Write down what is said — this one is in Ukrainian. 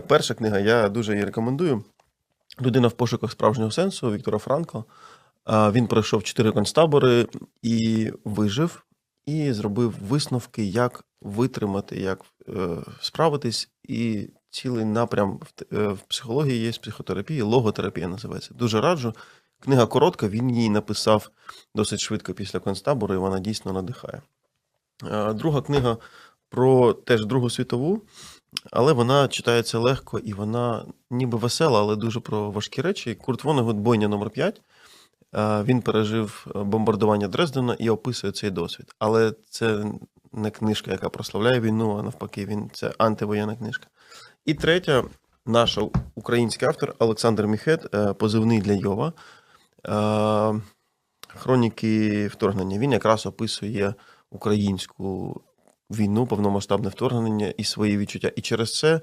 Перша книга, я дуже її рекомендую. Людина в пошуках справжнього сенсу Віктора Франкла. Він пройшов чотири концтабори і вижив, і зробив висновки, як витримати, як е, справитись. І цілий напрям в, е, психології є, психотерапії, логотерапія називається. Дуже раджу. Книга коротка, він її написав досить швидко після концтабору, і вона дійсно надихає. Друга книга про теж Другу світову, але вона читається легко і вона ніби весела, але дуже про важкі речі. Курт Вонегут бойня номер 5 Він пережив е, бомбардування Дрездена і описує цей досвід. Але це не книжка, яка прославляє війну, а навпаки, він це антивоєнна книжка. І третя, наша український автор Олександр Міхет, е, позивний для Йова. Е, Хроніки вторгнення. Він якраз описує українську війну, повномасштабне вторгнення і свої відчуття. І через це е,